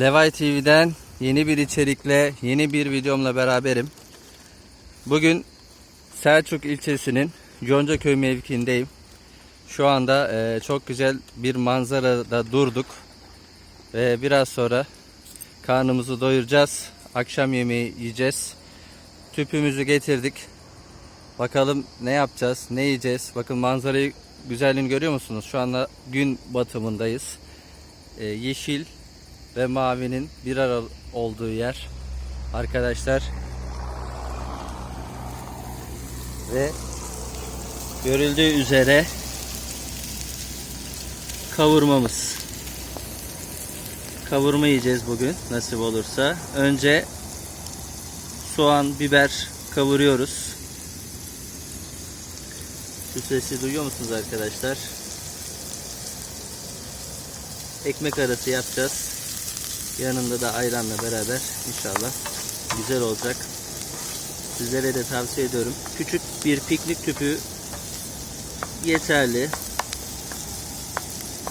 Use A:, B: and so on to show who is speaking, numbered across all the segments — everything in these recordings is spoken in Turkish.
A: Levay TV'den yeni bir içerikle, yeni bir videomla beraberim. Bugün Selçuk ilçesinin Yoncaköy mevkiindeyim. Şu anda e, çok güzel bir manzarada durduk. Ve biraz sonra karnımızı doyuracağız. Akşam yemeği yiyeceğiz. Tüpümüzü getirdik. Bakalım ne yapacağız, ne yiyeceğiz. Bakın manzarayı, güzelliğini görüyor musunuz? Şu anda gün batımındayız. E, yeşil ve mavinin bir ara olduğu yer. Arkadaşlar. Ve görüldüğü üzere kavurmamız. Kavurma yiyeceğiz bugün nasip olursa. Önce soğan, biber kavuruyoruz. Şu sesi duyuyor musunuz arkadaşlar? Ekmek arası yapacağız. Yanında da ayranla beraber inşallah güzel olacak. Sizlere de tavsiye ediyorum. Küçük bir piknik tüpü yeterli.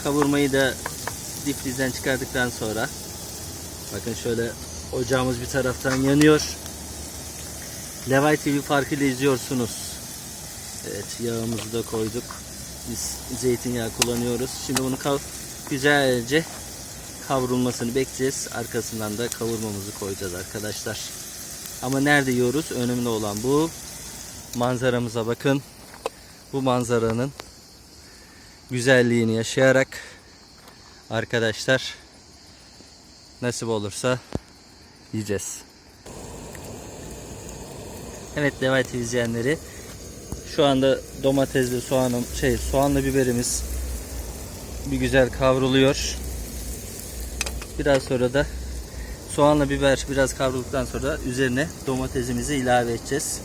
A: Kavurmayı da difrizden çıkardıktan sonra bakın şöyle ocağımız bir taraftan yanıyor. Levay TV farkıyla izliyorsunuz. Evet yağımızı da koyduk. Biz zeytinyağı kullanıyoruz. Şimdi bunu güzelce kavrulmasını bekleyeceğiz. Arkasından da kavurmamızı koyacağız arkadaşlar. Ama nerede yiyoruz? Önemli olan bu. Manzaramıza bakın. Bu manzaranın güzelliğini yaşayarak arkadaşlar nasip olursa yiyeceğiz. Evet Levay TV izleyenleri şu anda domates ve soğanım şey soğanla biberimiz bir güzel kavruluyor. Biraz sonra da soğanla biber biraz kavrulduktan sonra üzerine domatesimizi ilave edeceğiz.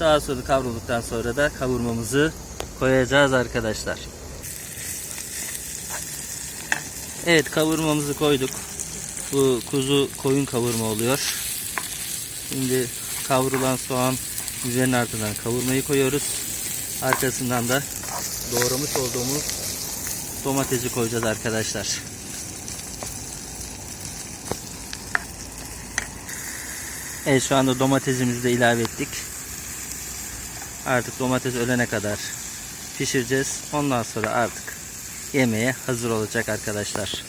A: Daha sonra kavrulduktan sonra da kavurmamızı koyacağız arkadaşlar. Evet kavurmamızı koyduk. Bu kuzu koyun kavurma oluyor. Şimdi kavrulan soğan üzerine ardından kavurmayı koyuyoruz. Arkasından da doğramış olduğumuz domatesi koyacağız arkadaşlar. Evet şu anda domatesimizi de ilave ettik. Artık domates ölene kadar pişireceğiz. Ondan sonra artık yemeğe hazır olacak arkadaşlar.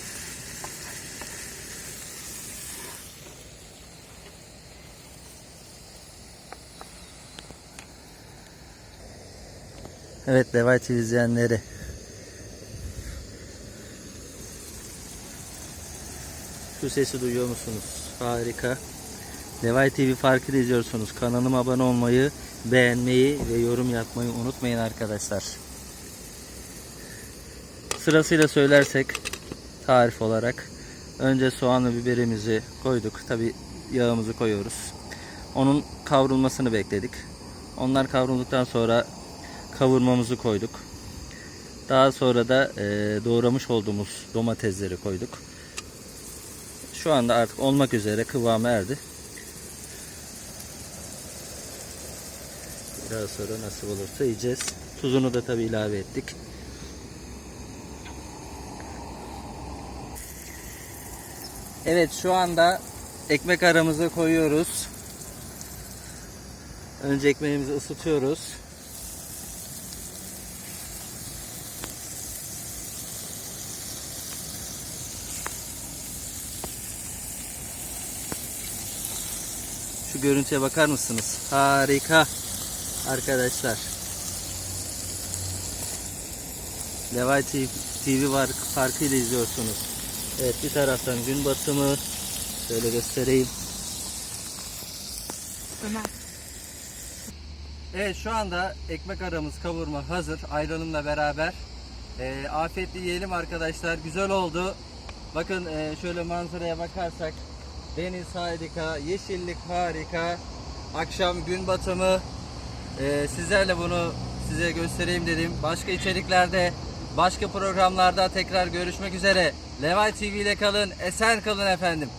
A: Evet Levay TV izleyenleri. Şu sesi duyuyor musunuz? Harika. Levay TV farkı izliyorsunuz. Kanalıma abone olmayı, beğenmeyi ve yorum yapmayı unutmayın arkadaşlar. Sırasıyla söylersek tarif olarak önce soğanlı biberimizi koyduk. Tabi yağımızı koyuyoruz. Onun kavrulmasını bekledik. Onlar kavrulduktan sonra kavurmamızı koyduk. Daha sonra da e, doğramış olduğumuz domatesleri koyduk. Şu anda artık olmak üzere kıvamı erdi. Biraz sonra nasıl olursa yiyeceğiz. Tuzunu da tabi ilave ettik. Evet şu anda ekmek aramızı koyuyoruz. Önce ekmeğimizi ısıtıyoruz. Şu görüntüye bakar mısınız? Harika. Arkadaşlar. Levay TV, var farkıyla izliyorsunuz. Evet bir taraftan gün batımı şöyle göstereyim.
B: Ömer.
A: Evet şu anda ekmek aramız kavurma hazır ayranımla beraber. Ee, afiyetle yiyelim arkadaşlar. Güzel oldu. Bakın e, şöyle manzaraya bakarsak deniz harika, yeşillik harika. Akşam gün batımı. Ee, sizlerle bunu size göstereyim dedim. Başka içeriklerde, başka programlarda tekrar görüşmek üzere. Levay TV ile kalın, esen kalın efendim.